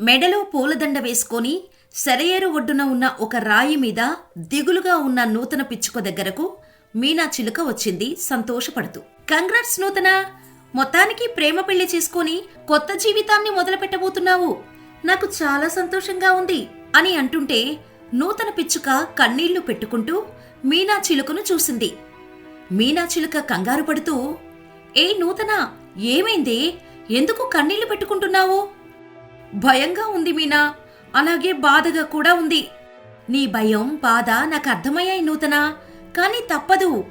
మెడలో పూలదండ వేసుకొని సెలయేరు ఒడ్డున ఉన్న ఒక రాయి మీద దిగులుగా ఉన్న నూతన పిచ్చుక దగ్గరకు మీనా చిలుక వచ్చింది సంతోషపడుతూ. కంగ్రాట్స్ నూతన! మొత్తానికి ప్రేమ పెళ్ళి చేసుకొని కొత్త జీవితాన్ని మొదలు పెట్టబోతున్నావు నాకు చాలా సంతోషంగా ఉంది అని అంటుంటే నూతన పిచ్చుక కన్నీళ్ళు పెట్టుకుంటూ మీనా చిలుకను చూసింది. మీనా చిలుక కంగారు పడుతూ ఏ నూతన! ఏమైంది? ఎందుకు కన్నీళ్ళు పెట్టుకుంటున్నావు? భయంగా ఉంది మీనా. అలాగే బాధగా కూడా ఉంది. నీ భయం బాధ నాకు అర్థమయ్యాయి నూతన. కానీ తప్పదు.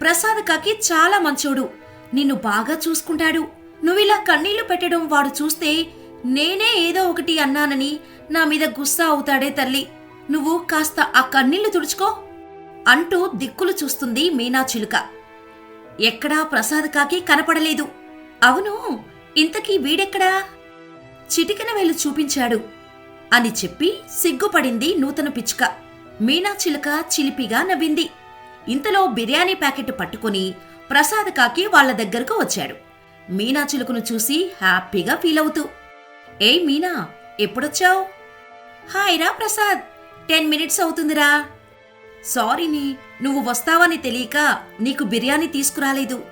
ప్రసాద్ కాకి చాలా మంచోడు. నిన్ను బాగా చూసుకుంటాడు. నువ్విలా కన్నీళ్ళు పెట్టడం వాడు చూస్తే నేనే ఏదో ఒకటి అన్నానని నా మీద గుస్సా అవుతాడే తల్లి. నువ్వు కాస్త ఆ కన్నీళ్ళు తుడుచుకో అంటూ దిక్కులు చూస్తుంది మీనా చిలుక. ఎక్కడా ప్రసాద్ కాకి కనపడలేదు. అవును ఇంతకీ వీడెక్కడా? చిటికిన వేలు చూపించాడు. అని చెప్పి సిగ్గుపడింది నూతన పిచ్చుక. మీనా చిలుక చిలిపిగా నవ్వింది. ఇంతలో బిర్యానీ ప్యాకెట్ పట్టుకుని ప్రసాద్ కాకి వాళ్ళ దగ్గరకు వచ్చాడు. మీనా చిలుకను చూసి హ్యాపీగా ఫీల్ అవుతూ ఏయ్ మీనా ఎప్పుడొచ్చావు? హాయ్ రా ప్రసాద్ టెన్ మినిట్స్ అవుతుందిరా. సారీని నువ్వు వస్తావని తెలియక నీకు బిర్యానీ తీసుకురాలేదు.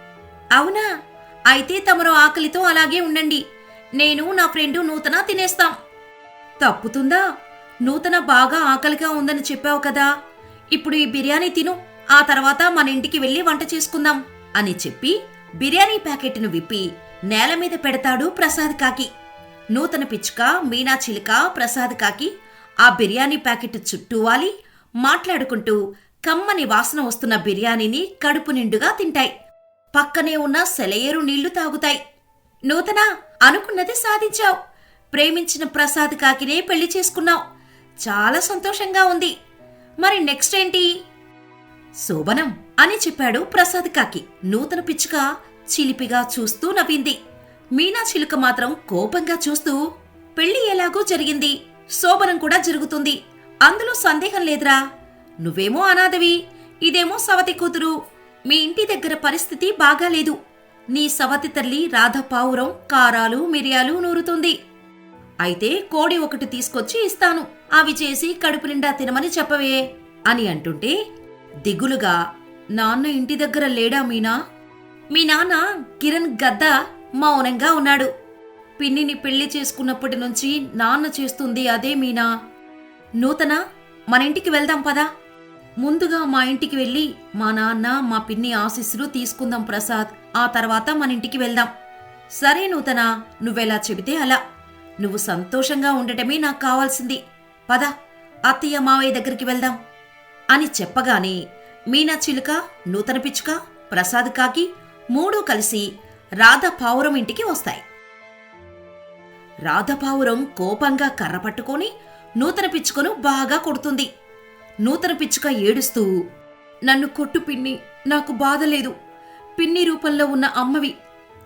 అవునా? అయితే తమరు ఆకలితో అలాగే ఉండండి. నేను నా ఫ్రెండు నూతన తినేస్తాం. తప్పుతుందా? నూతన బాగా ఆకలిగా ఉందని చెప్పావు కదా. ఇప్పుడు ఈ బిర్యానీ తిను. ఆ తర్వాత మన ఇంటికి వెళ్ళి వంట చేసుకుందాం అని చెప్పి బిర్యానీ ప్యాకెట్ను విప్పి నేల మీద పెడతాడు ప్రసాద్ కాకి. నూతన పిచ్చుక మీనా చిలుక ప్రసాద్ కాకి ఆ బిర్యానీ ప్యాకెట్ చుట్టూ వాలి మాట్లాడుకుంటూ కమ్మని వాసన వస్తున్న బిర్యానీని కడుపు నిండుగా తింటాయి. పక్కనే ఉన్న సెలయేరు నీళ్ళు తాగుతాయి. నూతన అనుకున్నది సాధించావు. ప్రేమించిన ప్రసాద్ కాకినే పెళ్ళి చేసుకున్నావు. చాలా సంతోషంగా ఉంది. మరి నెక్స్ట్ ఏంటి? శోభనం అని చెప్పాడు ప్రసాద్ కాకి. నూతన పిచ్చుక చిలిపిగా చూస్తూ నవ్వింది. మీనా చిలుక మాత్రం కోపంగా చూస్తూ పెళ్ళి ఎలాగో జరిగింది. శోభనం కూడా జరుగుతుంది. అందులో సందేహం లేదురా. నువ్వేమో అనాథవి. ఇదేమో సవతి కూతురు. మీ ఇంటి దగ్గర పరిస్థితి బాగాలేదు. నీ సవతి తల్లి రాధ పావురం కారాలు మిరియాలు నూరుతుంది. అయితే కోడి ఒకటి తీసుకొచ్చి ఇస్తాను. అవి చేసి కడుపు నిండా తినమని చెప్పవే అని అంటుంటే దిగులుగా నాన్న ఇంటి దగ్గర లేడా మీనా? మీ నాన్న కిరణ్ గద్ద మౌనంగా ఉన్నాడు. పిన్నిని పెళ్ళి చేసుకున్నప్పటి నుంచి నాన్న చేస్తుంది అదే మీనా. నూతన మన ఇంటికి వెళ్దాం పదా. ముందుగా మా ఇంటికి వెళ్ళి మా నాన్న మా పిన్ని ఆశీస్సులు తీసుకుందాం ప్రసాద్. ఆ తర్వాత మన ఇంటికి వెళ్దాం. సరే నూతన నువ్వెలా చెబితే అలా. నువ్వు సంతోషంగా ఉండటమే నాకు కావాల్సింది. పద అత్తయ్య మావయ్య దగ్గరికి వెళ్దాం. అని చెప్పగానే మీనా చిలుక నూతన పిచ్చుక ప్రసాద్ కాకి మూడూ కలిసి రాధ పావురం ఇంటికి వస్తాయి. రాధపావురం కోపంగా కర్ర పట్టుకొని నూతన పిచ్చుకను బాగా కొడుతుంది. నూతన పిచ్చుక ఏడుస్తూ నన్ను కొట్టు పిన్ని నాకు బాధ లేదు. పిన్ని రూపంలో ఉన్న అమ్మవి.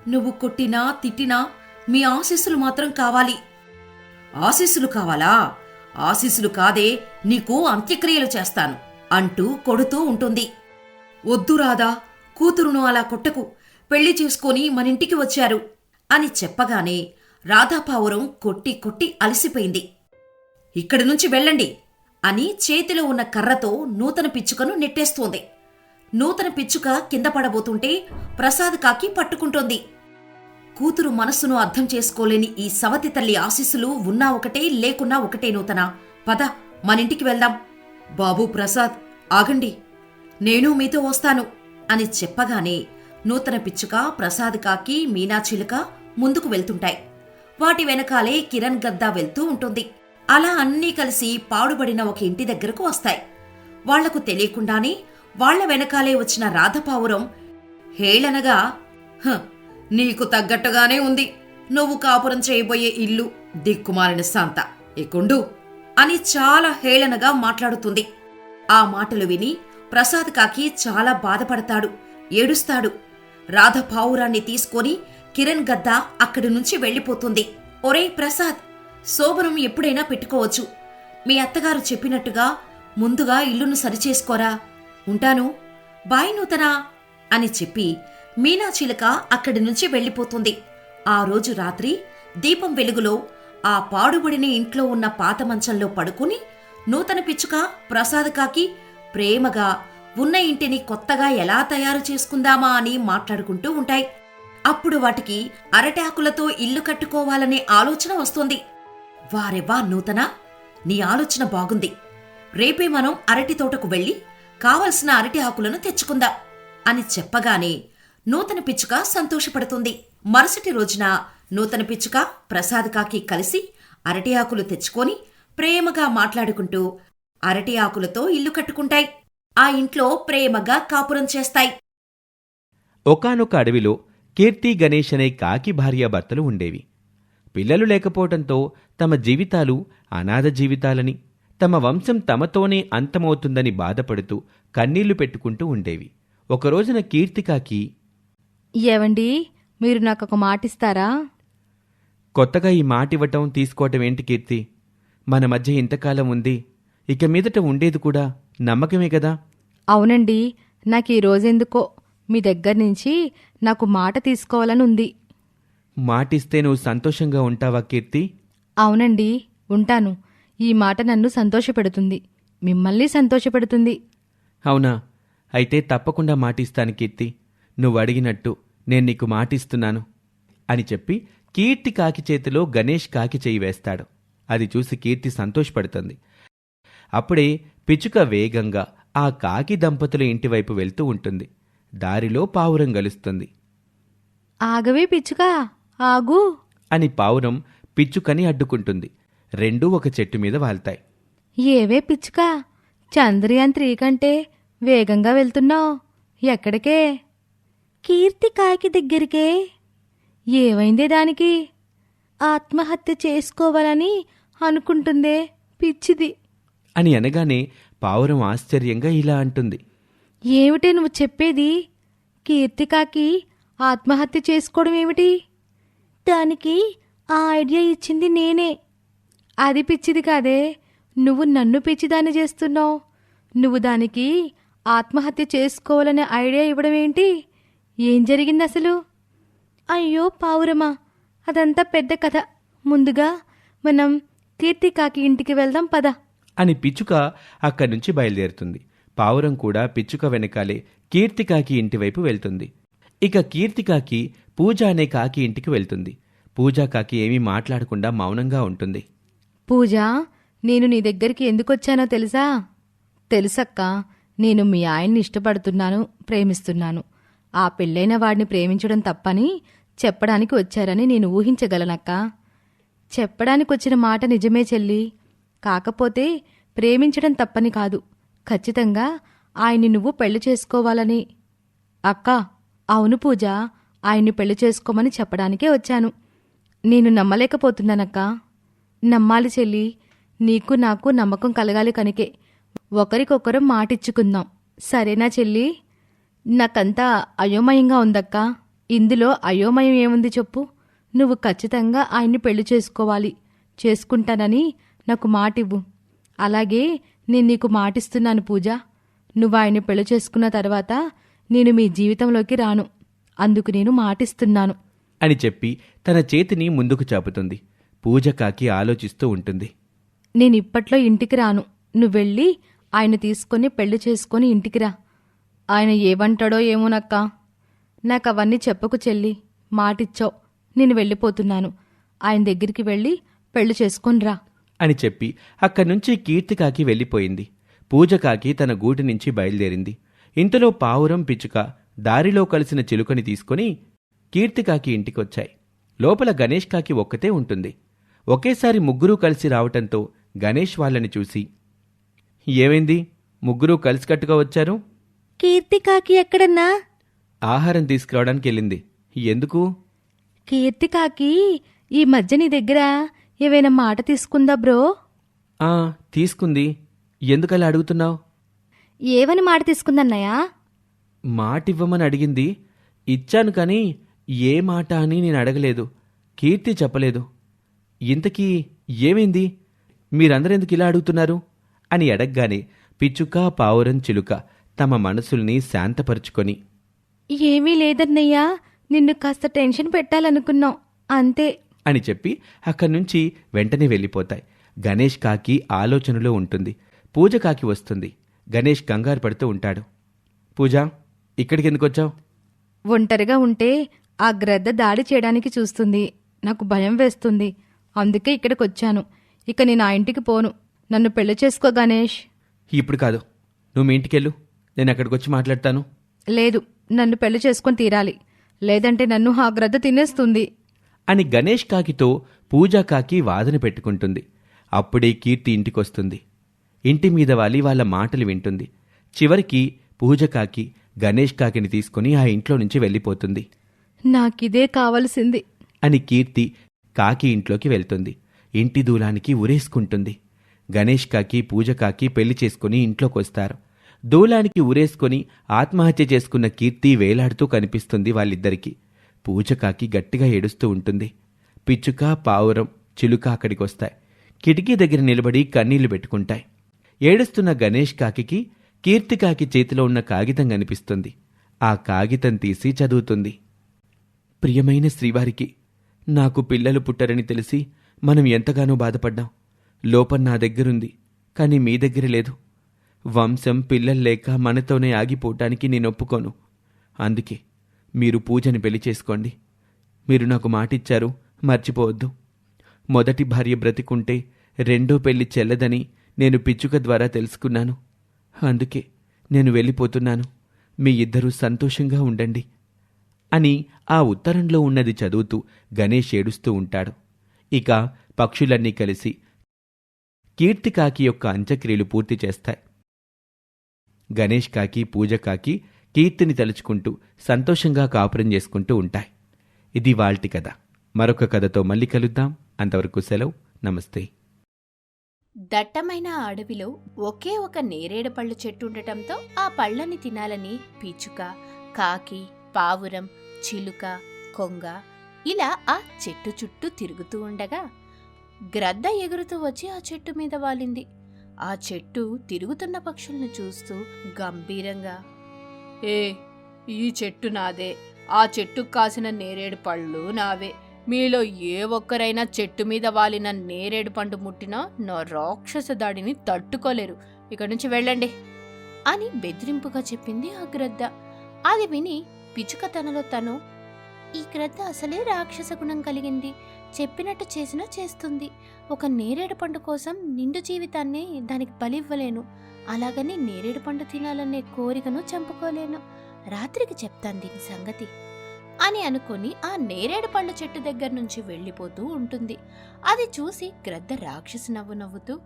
నువ్వు కొట్టినా తిట్టినా మీ ఆశీస్సులు మాత్రం కావాలి. ఆశీస్సులు కావాలా? ఆశీస్సులు కాదే నీకు అంత్యక్రియలు చేస్తాను అంటూ కొడుతూ ఉంటుంది. వద్దు రాదా కూతురును అలా కొట్టకు. పెళ్ళి చేసుకొని మనింటికి వచ్చారు అని చెప్పగానే రాధాపావురం కొట్టి కొట్టి అలసిపోయింది. ఇక్కడి నుంచి వెళ్ళండి అని చేతిలో ఉన్న కర్రతో నూతన పిచ్చుకను నెట్టేస్తోంది. నూతన పిచ్చుక కింద పడబోతుంటే ప్రసాద్ కాకి పట్టుకుంటోంది. కూతురు మనస్సును అర్థం చేసుకోలేని ఈ సవతి తల్లి ఆశీస్సులు ఉన్నా ఒకటే లేకున్నా ఒకటే నూతన. పద మనింటికి వెళ్దాం. బాబూ ప్రసాద్ ఆగండి. నేను మీతో వస్తాను అని చెప్పగానే నూతన పిచ్చుక ప్రసాద్ కాకి మీనా చిలుక ముందుకు వెళ్తుంటాయి. వాటి వెనకాలే కిరణ్ గద్దా వెళ్తూ ఉంటుంది. అలా అన్నీ కలిసి పాడుబడిన ఒక ఇంటి దగ్గరకు వస్తాయి. వాళ్ళకు తెలియకుండానే వాళ్ళ వెనకాలే వచ్చిన రాధపావురం హేళనగా? "హ, నీకు తగ్గట్టుగానే ఉంది. నువ్వు కాపురం చేయబోయే ఇల్లు దిక్కుమాలిన శాంత. ఎకుండు అని చాలా హేళనగా మాట్లాడుతుంది. ఆ మాటలు విని ప్రసాద్ కాకి చాలా బాధపడతాడు ఏడుస్తాడు. రాధ పావురాన్ని తీసుకొని కిరణ్ గద్ద అక్కడి నుంచి వెళ్ళిపోతుంది. ఒరే ప్రసాద్ శోభనం ఎప్పుడైనా పెట్టుకోవచ్చు. మీ అత్తగారు చెప్పినట్టుగా ముందుగా ఇల్లును సరిచేసుకోరా? ఉంటాను. బాయ్ నూతనా అని చెప్పి మీనాచిలక అక్కడి నుంచి వెళ్ళిపోతుంది. ఆ రోజు రాత్రి దీపం వెలుగులో ఆ పాడుబడిన ఇంట్లో ఉన్న పాత మంచంలో పడుకుని నూతన పిచ్చుక ప్రసాదకాకి ప్రేమగా ఉన్న ఇంటిని కొత్తగా ఎలా తయారు చేసుకుందామా అని మాట్లాడుకుంటూ ఉంటాయి. అప్పుడు వాటికి అరటాకులతో ఇల్లు కట్టుకోవాలనే ఆలోచన వస్తుంది. వారెవ్వా నూతన? నీ ఆలోచన బాగుంది. రేపే మనం అరటి తోటకు వెళ్ళి కావలసిన అరటి ఆకులను తెచ్చుకుందాం అని చెప్పగానే నూతన పిచ్చుక సంతోషపడుతుంది. మరుసటి రోజున నూతన పిచ్చుక ప్రసాద్ కాకి కలిసి అరటి ఆకులు తెచ్చుకొని ప్రేమగా మాట్లాడుకుంటూ అరటి ఆకులతో ఇల్లు కట్టుకుంటాయి. ఆ ఇంట్లో ప్రేమగా కాపురం చేస్తాయి. ఒకానొక అడవిలో కీర్తి గణేష్ అనే కాకి భార్యాభర్తలు ఉండేవి. పిల్లలు లేకపోవటంతో తమ జీవితాలు అనాథ జీవితాలని తమ వంశం తమతోనే అంతమవుతుందని బాధపడుతూ కన్నీళ్ళు పెట్టుకుంటూ ఉండేవి. ఒకరోజున కీర్తికాకి ఏవండి మీరు నాకు ఒక మాట ఇస్తారా కొత్తగా ఈ మాట ఇవ్వటం తీసుకోవటం ఏంటి కీర్తి? మన మధ్య ఇంతకాలం ఉంది. ఇక మీదట ఉండేది కూడా నమ్మకమే కదా? అవునండి నాకు ఈ రోజెందుకో మీ దగ్గర నుంచి నాకు మాట తీసుకోవాలని ఉంది మాటిస్తే నువ్వు సంతోషంగా ఉంటావా కీర్తి? అవునండి ఉంటాను. ఈ మాట నన్ను సంతోషపెడుతుంది. మిమ్మల్ని సంతోషపెడుతుంది. అవునా? అయితే తప్పకుండా మాటిస్తాను కీర్తి. నువ్వు అడిగినట్టు నేను నీకు మాటిస్తున్నాను అని చెప్పి కీర్తి కాకి చేతిలో గణేష్ కాకి చేయి వేస్తాడు. అది చూసి కీర్తి సంతోషపడుతుంది. అప్పుడే పిచ్చుక వేగంగా ఆ కాకి దంపతుల ఇంటివైపు వెళ్తూ ఉంటుంది. దారిలో పావురం గలుస్తుంది. ఆగవే పిచ్చుకా ఆగు. అని పావురం పిచ్చుకని అడ్డుకుంటుంది. రెండూ ఒక చెట్టు మీద వాల్తాయి. ఏవే పిచ్చుకా? చంద్రయాన్ త్రీ కంటే వేగంగా వెళ్తున్నావు. ఎక్కడికే? కీర్తి కాకి దగ్గరికే. ఏమైందే దానికి? ఆత్మహత్య చేసుకోవాలని అనుకుంటుందే పిచ్చిది. అని అనగానే పావురం ఆశ్చర్యంగా ఇలా అంటుంది. ఏమిటి నువ్వు చెప్పేది? కీర్తికాకి ఆత్మహత్య చేసుకోవడం ఏమిటి? దానికి ఆ ఐడియా ఇచ్చింది నేనే. అది పిచ్చిది కాదే. నువ్వు నన్ను పిచ్చిదాన్ని చేస్తున్నావు. నువ్వు దానికి ఆత్మహత్య చేసుకోవాలనే ఐడియా ఇవ్వడం ఏంటి ఏం జరిగింది అసలు అయ్యో పావురమా అదంతా పెద్ద కథ. ముందుగా మనం కీర్తికాకి ఇంటికి వెళ్దాం పద. అని పిచ్చుక అక్కడి నుంచి బయలుదేరుతుంది. పావురం కూడా పిచ్చుక వెనకాలే కీర్తికాకి ఇంటివైపు వెళ్తుంది. ఇక కీర్తికాకి పూజ అనే కాకి ఇంటికి వెళ్తుంది. పూజా కాకి ఏమీ మాట్లాడకుండా మౌనంగా ఉంటుంది. పూజ నేను నీ దగ్గరికి ఎందుకొచ్చానో తెలుసా? తెలుసక్క నేను మీ ఆయన్ని ఇష్టపడుతున్నాను ప్రేమిస్తున్నాను. ఆ పెళ్ళైన వాడిని ప్రేమించడం తప్పని చెప్పడానికి వచ్చారని నేను ఊహించగలనక్క. చెప్పడానికి వచ్చిన మాట నిజమే చెల్లి. కాకపోతే ప్రేమించడం తప్పని కాదు. ఖచ్చితంగా ఆయన్ని నువ్వు పెళ్ళి చేసుకోవాలని. అక్క అవును పూజ ఆయన్ని పెళ్ళి చేసుకోమని చెప్పడానికే వచ్చాను. నేను నమ్మలేకపోతున్నానక్కా. నమ్మాలి చెల్లి. నీకు నాకు నమ్మకం కలగాలి కనుకే. ఒకరికొకరం మాటిచ్చుకుందాం. సరేనా చెల్లి? నాకంతా అయోమయంగా ఉందక్క. ఇందులో అయోమయం ఏముంది చెప్పు. నువ్వు ఖచ్చితంగా ఆయన్ని పెళ్ళి చేసుకోవాలి. చేసుకుంటానని నాకు మాటివ్వు. అలాగే నేను నీకు మాటిస్తున్నాను పూజ. నువ్వు ఆయన్ని పెళ్ళి చేసుకున్న తర్వాత నేను మీ జీవితంలోకి రాను. అందుకు నేను మాటిస్తున్నాను. అని చెప్పి తన చేతిని ముందుకు చాపుతుంది. పూజ కాకి ఆలోచిస్తూ ఉంటుంది. నేను ఇప్పట్లో ఇంటికి రాను. నువ్వెళ్ళి ఆయన తీసుకొని పెళ్ళి చేసుకొని ఇంటికి రా. ఆయన ఏమంటాడో ఏమోనక్క నాకు అవన్నీ చెప్పకు చెల్లి మాటిచ్చావు. నేను వెళ్ళిపోతున్నాను. ఆయన దగ్గరికి వెళ్ళి పెళ్ళి చేసుకొని రా. అని చెప్పి అక్కడి నుంచి కీర్తికాకి వెళ్ళిపోయింది. పూజకాకి తన గూటి నుంచి బయలుదేరింది. ఇంతలో పావురం పిచ్చుక దారిలో కలిసిన చిలుకని తీసుకొని కీర్తికాకి ఇంటికొచ్చాయి. లోపల గణేష్ కాకి ఒక్కతే ఉంటుంది. ఒకేసారి ముగ్గురూ కలిసి రావటంతో గణేష్ వాళ్ళని చూసి ఏమైంది? ముగ్గురూ కలిసికట్టుగా వచ్చారు? కీర్తికాకి ఎక్కడన్నా? ఆహారం తీసుకురావడానికి వెళ్ళింది. ఎందుకు? కీర్తికాకి ఈ మధ్య నీ దగ్గర ఏవైనా మాట తీసుకుందా బ్రో? ఆ తీసుకుంది. ఎందుకలా అడుగుతున్నావు? ఏవని మాట తీసుకుందన్నయ్యా? మాటివ్వమని అడిగింది. ఇచ్చాను కానీ ఏ మాట అని నేను అడగలేదు. కీర్తి చెప్పలేదు. ఇంతకీ ఏమైంది? మీరందరెందుకు ఇలా అడుగుతున్నారు? అని అడగగానే పిచ్చుక పావురం చిలుక తమ మనసుల్ని శాంతపరుచుకొని ఏమీ లేదన్నయ్యా నిన్ను కాస్త టెన్షన్ పెట్టాలనుకున్నాం అంతే. అని చెప్పి అక్కడి నుంచి వెంటనే వెళ్ళిపోతాయి. గణేష్ కాకి ఆలోచనలో ఉంటుంది. పూజ కాకి వస్తుంది. గణేష్ కంగారు పడుతూ ఉంటాడు. పూజ ఇక్కడికి ఎందుకు వచ్చావు ఒంటరిగా ఉంటే ఆ గ్రద్ద దాడి చేయడానికి చూస్తుంది. నాకు భయం వేస్తుంది. అందుకే ఇక్కడికి వచ్చాను ఇక నేను ఆ ఇంటికి పోను. నన్ను పెళ్ళి చేసుకో గణేష్. ఇప్పుడు కాదు. నువ్వు మీ ఇంటికెళ్ళు. నేను అక్కడికి వచ్చి మాట్లాడతాను. లేదు. నన్ను పెళ్ళి చేసుకొని తీరాలి. లేదంటే నన్ను ఆ గ్రద్ద తినేస్తుంది. అని గణేష్ కాకితో పూజా కాకి వాదన పెట్టుకుంటుంది. అప్పుడే కీర్తి ఇంటికొస్తుంది. ఇంటి మీద వాలి వాళ్ళ మాటలు వింటుంది. చివరికి పూజ కాకి గణేష్ కాకిని తీసుకుని ఆ ఇంట్లో నుంచి వెళ్ళిపోతుంది. నాకిదే కావలసింది. అని కీర్తి కాకి ఇంట్లోకి వెళ్తుంది. ఇంటి దూలానికి ఉరేసుకుంటుంది గణేష్ కాకి పూజ కాకి పెళ్ళి చేసుకుని ఇంట్లోకొస్తారు. దూలానికి ఉరేసుకొని ఆత్మహత్య చేసుకున్న కీర్తి వేలాడుతూ కనిపిస్తుంది వాళ్ళిద్దరికీ. పూజ కాకి గట్టిగా ఏడుస్తూ ఉంటుంది. పిచ్చుక పావురం చిలుక అక్కడికొస్తాయి. కిటికీ దగ్గర నిలబడి కన్నీళ్ళు పెట్టుకుంటాయి. ఏడుస్తున్న గణేష్ కాకికి కీర్తి కాకి చేతిలో ఉన్న కాగితం కనిపిస్తుంది. ఆ కాగితం తీసి చదువుతుంది. ప్రియమైన శ్రీవారికి నాకు పిల్లలు పుట్టరని తెలిసి మనం ఎంతగానో బాధపడ్డాం. లోపం నా దగ్గరుంది కానీ మీ దగ్గర లేదు. వంశం పిల్లలు లేక మనతోనే ఆగిపోవటానికి నేను ఒప్పుకోను. అందుకే మీరు పూజని పెళ్ళి చేసుకోండి. మీరు నాకు మాటిచ్చారు మర్చిపోవద్దు. మొదటి భార్య బ్రతికుంటే రెండో పెళ్ళి చెల్లదని నేను పిచ్చుక ద్వారా తెలుసుకున్నాను. అందుకే నేను వెళ్ళిపోతున్నాను. మీ ఇద్దరూ సంతోషంగా ఉండండి. అని ఆ ఉత్తరంలో ఉన్నది చదువుతూ గణేష్ ఏడుస్తూ ఉంటాడు. ఇక పక్షులన్నీ కలిసి కీర్తి కాకి యొక్క అంత్యక్రియలు పూర్తి చేస్తాయి. గణేష్ కాకి పూజ కాకి కీర్తిని తలుచుకుంటూ సంతోషంగా కాపురం చేసుకుంటూ ఉంటాయి. ఇది వాల్టి కథ. మరొక కథతో మళ్ళీ కలుద్దాం. అంతవరకు సెలవు. నమస్తే. దట్టమైన అడవిలో ఒకే ఒక నేరేడు పళ్ళు చెట్టు ఉండటంతో ఆ పళ్ళని తినాలని పిచ్చుక కాకి పావురం చిలుక కొంగ ఇలా ఆ చెట్టు చుట్టూ తిరుగుతూ ఉండగా గ్రద్ద ఎగురుతూ వచ్చి ఆ చెట్టు మీద వాలింది. ఆ చెట్టు తిరుగుతున్న పక్షుల్ని చూస్తూ గంభీరంగా ఏ ఈ చెట్టు నాదే. ఆ చెట్టుకు కాసిన నేరేడు పళ్ళు నావే. మీలో ఏ ఒక్కరైనా చెట్టు మీద వాలిన నేరేడు పండు ముట్టినా నా రాక్షస దాడిని తట్టుకోలేరు. ఇక్కడి నుంచి వెళ్ళండి అని బెదిరింపుగా చెప్పింది ఆ గ్రద్ద. అది విని పిచుక తనలో తను ఈ క్రద్ద అసలే రాక్షస గుణం కలిగింది. చెప్పినట్టు చేసినా చేస్తుంది. ఒక నేరేడు పండు కోసం నిండు జీవితాన్ని దానికి బలివ్వలేను. అలాగని నేరేడు పండు తినాలనే కోరికను చంపుకోలేను. రాత్రికి చెప్తాను దీని సంగతి అని అనుకుని ఆ నేరేడు పండు చెట్టు దగ్గర నుంచి వెళ్ళిపోతూ ఉంటుంది. అది చూసి గ్రద్ద రాక్షసి నవ్వు నవ్వుతూ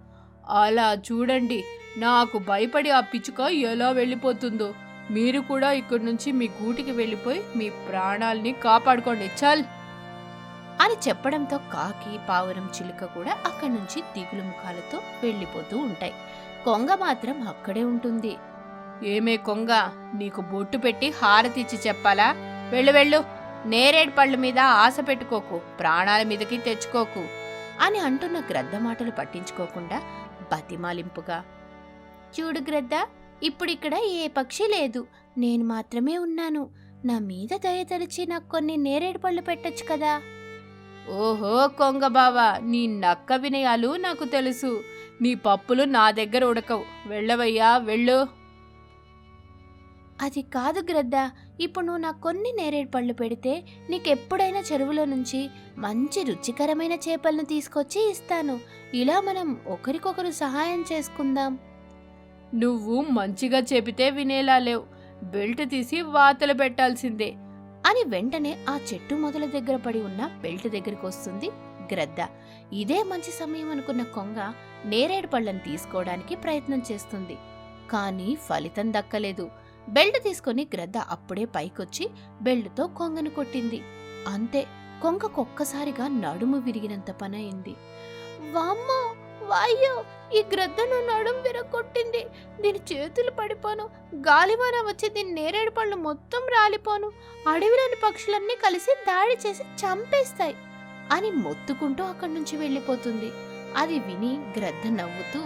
అలా చూడండి నాకు భయపడి ఆ పిచ్చుక ఎలా వెళ్ళిపోతుందో. మీరు కూడా ఇక్కడి నుంచి మీ గూటికి వెళ్ళిపోయి మీ ప్రాణాల్ని కాపాడుకోండి. చల్! అని చెప్పడంతో కాకి పావురం చిలుక కూడా అక్కడి నుంచి దిగులు ముఖాలతో వెళ్ళిపోతూ ఉంటాయి. కొంగ మాత్రం అక్కడే ఉంటుంది. ఏమే కొంగ నీకు బొట్టు పెట్టి హారతిచ్చి చెప్పాలా? వెళ్ళు వెళ్ళు. నేరేడు పళ్ళ మీద ఆశ పెట్టుకోకు. ప్రాణాల మీదకి తెచ్చుకోకు. అని అంటున్న గ్రద్ద మాటలు పట్టించుకోకుండా బతిమాలింపుగా చూడు గ్రద్ద ఇప్పుడిక్కడ ఏ పక్షి లేదు. నేను మాత్రమే ఉన్నాను. నా మీద దయ తలిచి నాకు కొన్ని నేరేడు పళ్ళు పెట్టొచ్చు కదా. ఓహో కొంగ బావా నీ నక్క వినయాలు నాకు తెలుసు. నీ పప్పులు నా దగ్గర ఉడకవు. వెళ్ళవయ్యా వెళ్ళు. అది కాదు గ్రద్ద. ఇప్పుడు నువ్వు నాకు కొన్ని నేరేడు పళ్ళు పెడితే నీకెప్పుడైనా చెరువులో నుంచి మంచి రుచికరమైన చేపలను తీసుకొచ్చి ఇస్తాను. ఇలా మనం ఒకరికొకరు సహాయం చేసుకుందాం. నువ్వు మంచిగా చెబితే వినేలా లేవు. బెల్ట్ తీసి వాతలు పెట్టాల్సిందే. అని వెంటనే ఆ చెట్టు మొదల దగ్గర పడి ఉన్న బెల్ట్ దగ్గరికి వస్తుంది గ్రద్ద. ఇదే మంచి సమయం అనుకున్న కొంగ నేరేడు పళ్ళను తీసుకోవడానికి ప్రయత్నం చేస్తుంది. కానీ ఫలితం దక్కలేదు. బెల్ట్ తీసుకొని గ్రద్ద అప్పుడే పైకొచ్చి బెల్ట్తో కొంగను కొట్టింది. అంతే కొంగకొక్కసారిగా నడుము విరిగినంత పనయింది. వామ్మో! వాయ్యో ఈ గ్రద్ద నా నడుము విరగొట్టింది. దీని చేతులు పడిపోను. గాలివాన వచ్చి దీని నేరేడు పళ్ళు మొత్తం రాలిపోను. అడవిలోని పక్షులన్నీ కలిసి దాడి చేసి చంపేస్తాయి అని మొత్తుకుంటూ అక్కడి నుంచి వెళ్ళిపోతుంది. అది విని గ్రద్ద నవ్వుతూ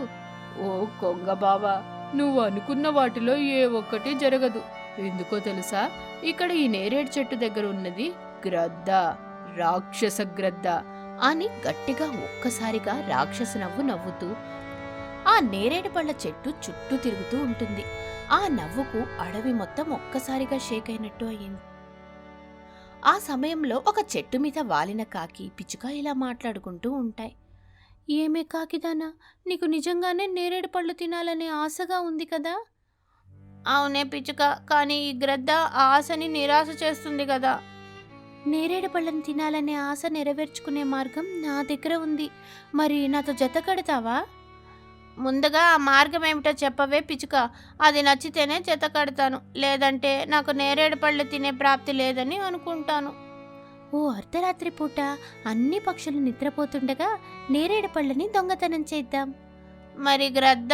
ఓ కొంగ బావా నువ్వు అనుకున్న వాటిలో ఏ ఒక్కటి జరగదు. ఎందుకో తెలుసా? ఇక్కడ ఈ నేరేడు చెట్టు దగ్గర ఉన్నది గ్రద్ద రాక్షస గ్రద్ద. అని గట్టిగా ఒక్కసారిగా రాక్షస నవ్వు నవ్వుతూ ఆ నేరేడు పళ్ళ చెట్టు చుట్టూ తిరుగుతూ ఉంటుంది. ఆ నవ్వుకు అడవి మొత్తం ఒక్కసారిగా షేక్ అయినట్టు అయింది ఆ సమయంలో ఒక చెట్టు మీద వాలిన కాకి పిచ్చుక ఇలా మాట్లాడుకుంటూ ఉంటాయి. ఏమే కాకిదానా నీకు నిజంగానే నేరేడు పళ్ళు తినాలనే ఆశగా ఉంది కదా? అవునే పిచ్చుక కానీ ఈ గ్రద్ద ఆ ఆశని నిరాశ చేస్తుంది కదా. నేరేడు పళ్ళను తినాలనే ఆశ నెరవేర్చుకునే మార్గం నా దగ్గర ఉంది. మరి నాతో జత కడతావా? ముందుగా ఆ మార్గం ఏమిటో చెప్పవే పిచ్చుక. అది నచ్చితేనే జత కడతాను. లేదంటే నాకు నేరేడు పళ్ళు తినే ప్రాప్తి లేదని అనుకుంటాను. ఓ అర్ధరాత్రి పూట అన్ని పక్షులు నిద్రపోతుండగా నేరేడు పళ్ళని దొంగతనం చేద్దాం. మరి గ్రద్ద?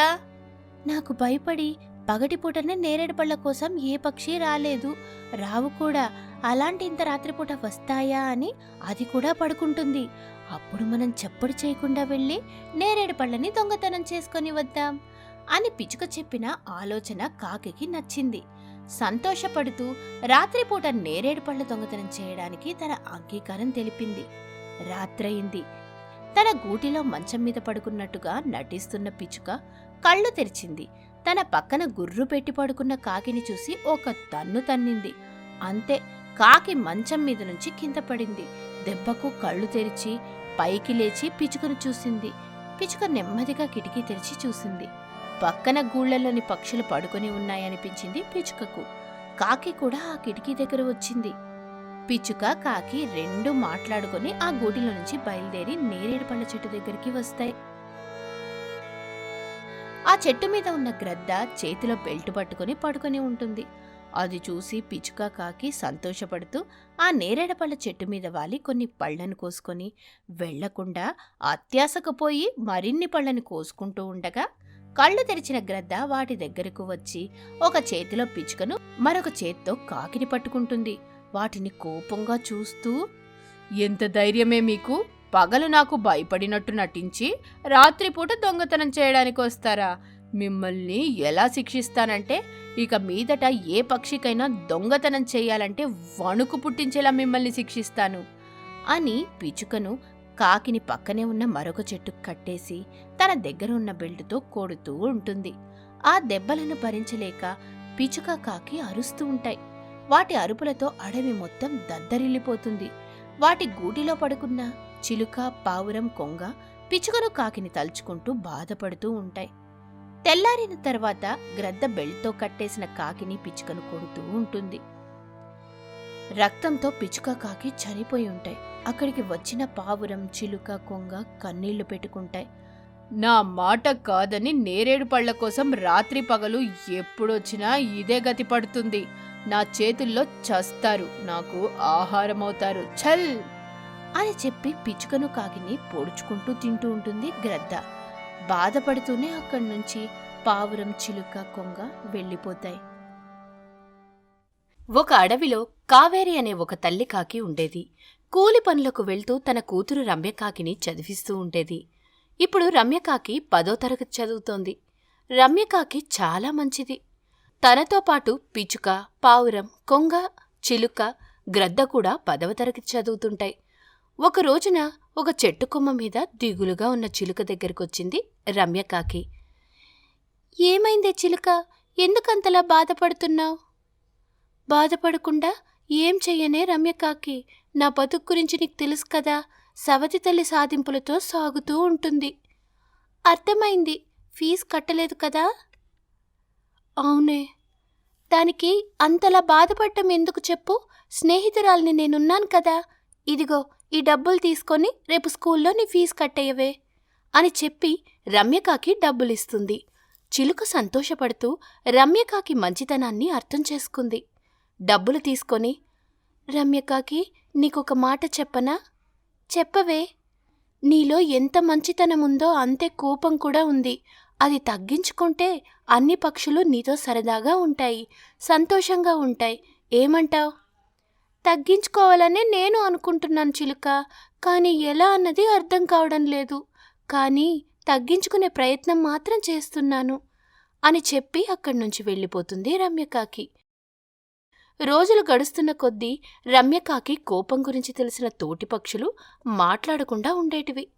నాకు భయపడి పగటిపూటనే నేరేడు పళ్ళ కోసం ఏ పక్షి రాలేదు. రావు కూడా అలాంటి ఇంత రాత్రిపూట వస్తాయా అని అది కూడా పడుకుంటుంది. అప్పుడు మనం చప్పుడు చేయకుండా వెళ్ళి నేరేడు పళ్ళని దొంగతనం చేసుకొని వద్దాం అని పిచుక చెప్పిన ఆలోచన కాకికి నచ్చింది. సంతోషపడుతూ రాత్రిపూట నేరేడు పళ్ళ దొంగతనం చేయడానికి తన అంగీకారం తెలిపింది. రాత్రయింది. తన గూటిలో మంచం మీద పడుకున్నట్టుగా నటిస్తున్న పిచుక కళ్ళు తెరిచింది. తన పక్కన గుర్రు పెట్టి పడుకున్న కాకిని చూసి ఒక తన్ను తన్నింది. అంతే కాకి మంచం మీద నుంచి కింద పడింది. దెబ్బకు కళ్ళు తెరిచి పైకి లేచి పిచుకను చూసింది. పిచుక నెమ్మదిగా కిటికీ తెరిచి చూసింది. పక్కన గూళ్ళలోని పక్షులు పడుకొని ఉన్నాయనిపించింది పిచుకకు కాకి కూడా ఆ కిటికీ దగ్గర వచ్చింది. పిచుక కాకి రెండు మాట్లాడుకొని ఆ గూటిలో నుంచి బయలుదేరి నేరేడు పళ్ళ చెట్టు దగ్గరికి వస్తాయి. ఆ చెట్టు మీద ఉన్న గ్రద్ద చేతిలో బెల్ట్ పట్టుకొని పడుకొని ఉంటుంది. అది చూసి పిచుక కాకి సంతోషపడుతూ ఆ నేరేడు పళ్ళ చెట్టు మీద వాలి కొన్ని పళ్ళను కోసుకొని వెళ్ళకుండా అత్యాసకపోయి మరిన్ని పళ్ళను కోసుకుంటూ ఉండగా కళ్ళు తెరిచిన గ్రద్ద వాటి దగ్గరకు వచ్చి ఒక చేతిలో పిచుకను మరొక చేత్తో కాకిని పట్టుకుంటుంది. వాటిని కోపంగా చూస్తూ ఎంత ధైర్యమే మీకు! పగలు నాకు భయపడినట్టు నటించి రాత్రిపూట దొంగతనం చేయడానికి వస్తారా? మిమ్మల్ని ఎలా శిక్షిస్తానంటే ఇక మీదట ఏ పక్షికైనా దొంగతనం చేయాలంటే వణుకు పుట్టించేలా మిమ్మల్ని శిక్షిస్తాను అని పిచుకను కాకిని పక్కనే ఉన్న మరొక చెట్టు కట్టేసి తన దగ్గర ఉన్న బెల్టుతో కొడుతూ ఉంటుంది. ఆ దెబ్బలను భరించలేక పిచుక కాకి అరుస్తూ ఉంటాయి. వాటి అరుపులతో అడవి మొత్తం దద్దరిల్లిపోతుంది. వాటి గూటిలో పడుకున్న చిలుక పావురం కొంగ పిచుకను కాకిని తలుచుకుంటూ బాధపడుతూ ఉంటాయి. తెల్లారిన తర్వాత గ్రద్ద బెల్ట్తో కట్టేసిన కాకిని పిచుకను కొడుతూ ఉంటుంది. రక్తంతో పిచుక కాకి చనిపోయి ఉంటాయి. అక్కడికి వచ్చిన పావురం చిలుక కొంగ కన్నీళ్ళు పెట్టుకుంటాయి. నా మాట కాదని నేరేడు పళ్ళ కోసం రాత్రి పగలు ఎప్పుడొచ్చినా ఇదే గతి పడుతుంది. నా చేతుల్లో చస్తారు. నాకు ఆహారం అవుతారు ఛల్ అని చెప్పి పిచుకను కాకిని పొడుచుకుంటూ తింటూ ఉంటుంది గ్రద్ద. బాధపడుతూనే అక్కడి నుంచి పావురం చిలుక కొంగ వెళ్ళిపోతాయి. ఒక అడవిలో కావేరి అనే ఒక తల్లి కాకి ఉండేది. కూలి పనులకు వెళ్తూ తన కూతురు రమ్యకాకిని చదివిస్తూ ఉండేది. ఇప్పుడు రమ్యకాకి పదో తరగతి చదువుతోంది. రమ్యకాకి చాలా మంచిది. తనతో పాటు పిచుక పావురం కొంగ చిలుక గ్రద్ద కూడా పదవ తరగతి చదువుతుంటాయి. ఒక రోజున ఒక చెట్టు కొమ్మ మీద దిగులుగా ఉన్న చిలుక దగ్గరకొచ్చింది. రమ్యకాకి. ఏమైందే చిలుక? ఎందుకంతలా బాధపడుతున్నావు? బాధపడకుండా ఏం చెయ్యనే రమ్యకాకి? నా బతుకు గురించి నీకు తెలుసు కదా? సవతి తల్లి సాధింపులతో సాగుతూ ఉంటుంది. అర్థమైంది. ఫీజు కట్టలేదు కదా? అవునే. దానికి అంతలా బాధపడటం ఎందుకు చెప్పు? స్నేహితురాల్ని నేనున్నాను కదా. ఇదిగో ఈ డబ్బులు తీసుకొని రేపు స్కూల్లో నీ ఫీజు కట్టేయవే. అని చెప్పి రమ్యకాకి డబ్బులిస్తుంది. చిలుక సంతోషపడుతూ రమ్యకాకి మంచితనాన్ని అర్థం చేసుకుంది. డబ్బులు తీసుకొని రమ్యకాకి నీకొక మాట చెప్పనా? చెప్పవే. నీలో ఎంత మంచితనం ఉందో అంతే కోపం కూడా ఉంది. అది తగ్గించుకుంటే అన్ని పక్షులు నీతో సరదాగా ఉంటాయి సంతోషంగా ఉంటాయి. ఏమంటావ్? తగ్గించుకోవాలనే నేను అనుకుంటున్నాను చిలుక కానీ ఎలా అన్నది అర్థం కావడం లేదు. కానీ తగ్గించుకునే ప్రయత్నం మాత్రం చేస్తున్నాను అని చెప్పి అక్కడి నుంచి వెళ్ళిపోతుంది రమ్యకాకి. రోజులు గడుస్తున్న కొద్దీ రమ్యకాకి కోపం గురించి తెలిసిన తోటి పక్షులు మాట్లాడకుండా ఉండేటివి.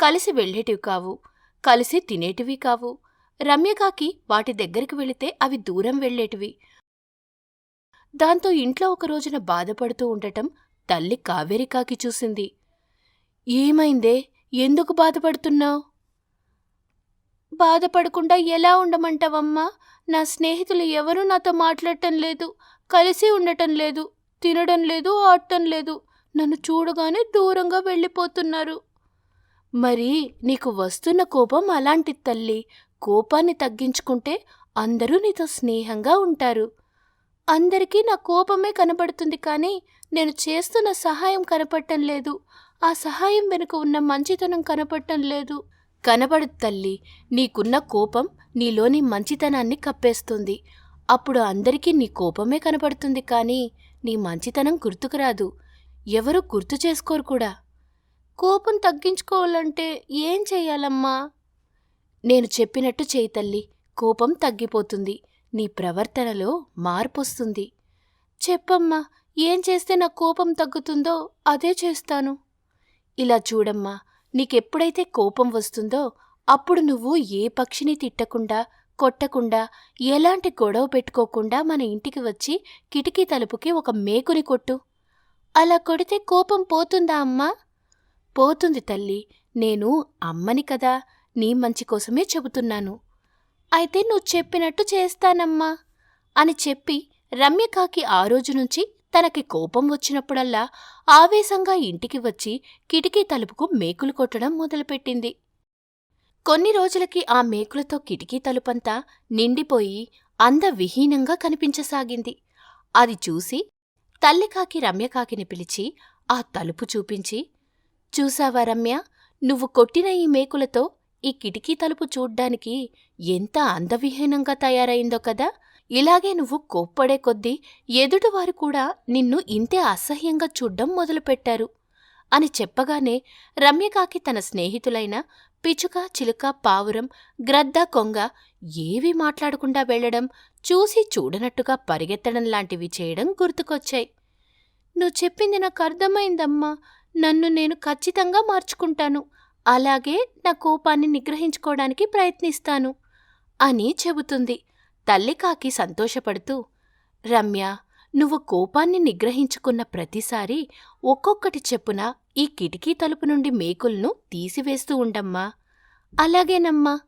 కలిసి వెళ్ళేటివి కావు కలిసి తినేటివి కావు. రమ్యకాకి వాటి దగ్గరికి వెళితే అవి దూరం వెళ్ళేటివి. దాంతో ఇంట్లో ఒక రోజున బాధపడుతూ ఉండటం తల్లి కావేరికాకి చూసింది. ఏమైందే? ఎందుకు బాధపడుతున్నావు? బాధపడకుండా ఎలా ఉండమంటావమ్మా? నా స్నేహితులు ఎవరూ నాతో మాట్లాడటం లేదు కలిసి ఉండటం లేదు తినడం లేదు ఆడటం లేదు. నన్ను చూడగానే దూరంగా వెళ్ళిపోతున్నారు. మరి నీకు వస్తున్న కోపం అలాంటి తల్లి. కోపాన్ని తగ్గించుకుంటే అందరూ నీతో స్నేహంగా ఉంటారు. అందరికీ నా కోపమే కనబడుతుంది కానీ నేను చేస్తున్న సహాయం కనపడటం లేదు. ఆ సహాయం వెనుక ఉన్న మంచితనం కనపడటం లేదు. కనబడు తల్లి నీకున్న కోపం నీలోని మంచితనాన్ని కప్పేస్తుంది. అప్పుడు అందరికీ నీ కోపమే కనపడుతుంది కానీ నీ మంచితనం గుర్తుకురాదు ఎవరు గుర్తు చేసుకోరు కూడా. కోపం తగ్గించుకోవాలంటే ఏం చెయ్యాలమ్మా నేను చెప్పినట్టు చేయి తల్లి కోపం తగ్గిపోతుంది నీ ప్రవర్తనలో మార్పొస్తుంది. చెప్పమ్మా ఏం చేస్తే నా కోపం తగ్గుతుందో అదే చేస్తాను. ఇలా చూడమ్మా నీకెప్పుడైతే కోపం వస్తుందో అప్పుడు నువ్వు ఏ పక్షిని తిట్టకుండా కొట్టకుండా ఎలాంటి గొడవ పెట్టుకోకుండా మన ఇంటికి వచ్చి కిటికీ తలుపుకి ఒక మేకుని కొట్టు. అలా కొడితే కోపం పోతుందా అమ్మా? పోతుంది తల్లి నేను అమ్మని కదా నీ మంచి కోసమే చెబుతున్నాను. అయితే నువ్వు చెప్పినట్టు చేస్తానమ్మా అని చెప్పి రమ్యకాకి ఆ రోజు నుంచి తనకి కోపం వచ్చినప్పుడల్లా ఆవేశంగా ఇంటికి వచ్చి కిటికీ తలుపుకు మేకులు కొట్టడం మొదలుపెట్టింది. కొన్ని రోజులకి ఆ మేకులతో కిటికీ తలుపంతా నిండిపోయి అందవిహీనంగా కనిపించసాగింది. అది చూసి తల్లికాకి రమ్యకాకిని పిలిచి ఆ తలుపు చూపించి చూసావా రమ్య నువ్వు కొట్టిన ఈ మేకులతో ఈ కిటికీ తలుపు చూడ్డానికి ఎంత అందవిహీనంగా తయారైందో కదా? ఇలాగే నువ్వు కోప్పడే కొద్దీ ఎదుటివారు కూడా నిన్ను ఇంతే అసహ్యంగా చూడ్డం మొదలుపెట్టారు. అని చెప్పగానే రమ్యకాకి తన స్నేహితులైన పిచుక చిలుక పావురం గ్రద్ద కొంగ ఏవీ మాట్లాడకుండా వెళ్ళడం చూసి చూడనట్టుగా పరిగెత్తడం లాంటివి చేయడం గుర్తుకొచ్చాయి. నువ్వు చెప్పింది నాకు అర్థమైందమ్మా. నన్ను నేను ఖచ్చితంగా మార్చుకుంటాను. అలాగే నా కోపాన్ని నిగ్రహించుకోవడానికి ప్రయత్నిస్తాను అని చెబుతుంది. తల్లికాకి సంతోషపడుతూ రమ్య నువ్వు కోపాన్ని నిగ్రహించుకున్న ప్రతిసారి ఒక్కొక్కటి చెప్పున ఈ కిటికీ తలుపు నుండి మేకులను తీసివేస్తూ ఉండమ్మా. అలాగేనమ్మా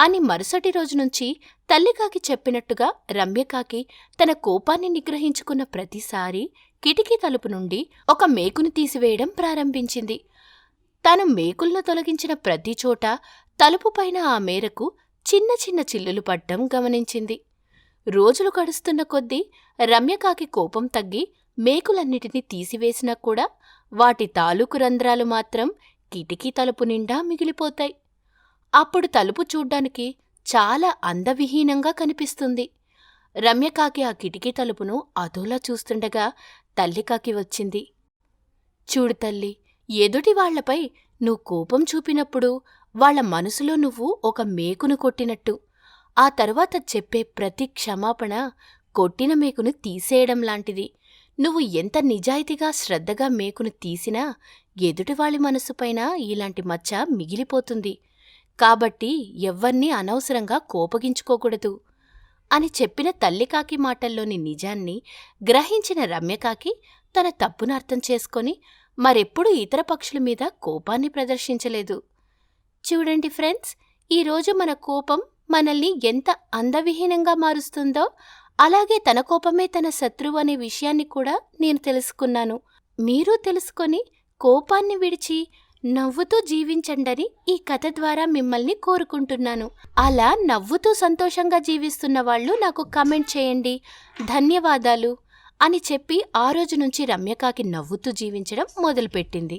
అని మరుసటి రోజు నుంచి తల్లికాకి చెప్పినట్టుగా రమ్యకాకి తన కోపాన్ని నిగ్రహించుకున్న ప్రతిసారి కిటికీ తలుపు నుండి ఒక మేకును తీసివేయడం ప్రారంభించింది. తాను మేకులను తొలగించిన ప్రతి చోట తలుపుపైన ఆ మేరకు చిన్న చిన్న చిల్లులు పడ్డం గమనించింది. రోజులు గడుస్తున్న కొద్దీ రమ్యకాకి కోపం తగ్గి మేకులన్నిటినీ తీసివేసినా కూడా వాటి తాలూకు రంధ్రాలు మాత్రం కిటికీ తలుపు నిండా మిగిలిపోతాయి. అప్పుడు తలుపు చూడ్డానికి చాలా అందవిహీనంగా కనిపిస్తుంది. రమ్యకాకి ఆ కిటికీ తలుపును అదోలా చూస్తుండగా తల్లికాకి వచ్చింది. చూడు తల్లి ఎదుటి వాళ్ళపై నువ్వు కోపం చూపినప్పుడు వాళ్ళ మనసులో నువ్వు ఒక మేకును కొట్టినట్టు. ఆ తరువాత చెప్పే ప్రతి క్షమాపణ కొట్టిన మేకును తీసేయడం లాంటిది. నువ్వు ఎంత నిజాయితీగా శ్రద్ధగా మేకును తీసినా ఎదుటివాళి మనసుపైన ఇలాంటి మచ్చ మిగిలిపోతుంది. కాబట్టి ఎవ్వర్నీ అనవసరంగా కోపగించుకోకూడదు. అని చెప్పిన తల్లికాకి మాటల్లోని నిజాన్ని గ్రహించిన రమ్యకాకి తన తప్పును అర్థం చేసుకొని మరెప్పుడూ ఇతర పక్షుల మీద కోపాన్ని ప్రదర్శించలేదు. చూడండి ఫ్రెండ్స్ ఈరోజు మన కోపం మనల్ని ఎంత అందవిహీనంగా మారుస్తుందో అలాగే తన కోపమే తన శత్రువు అనే విషయాన్ని కూడా నేను తెలుసుకున్నాను. మీరు తెలుసుకొని కోపాన్ని విడిచి నవ్వుతూ జీవించండని ఈ కథ ద్వారా మిమ్మల్ని కోరుకుంటున్నాను. అలా నవ్వుతూ సంతోషంగా జీవిస్తున్న వాళ్ళు నాకు కమెంట్ చేయండి. ధన్యవాదాలు అని చెప్పి ఆ రోజు నుంచి రమ్యకాకి నవ్వుతూ జీవించడం మొదలుపెట్టింది.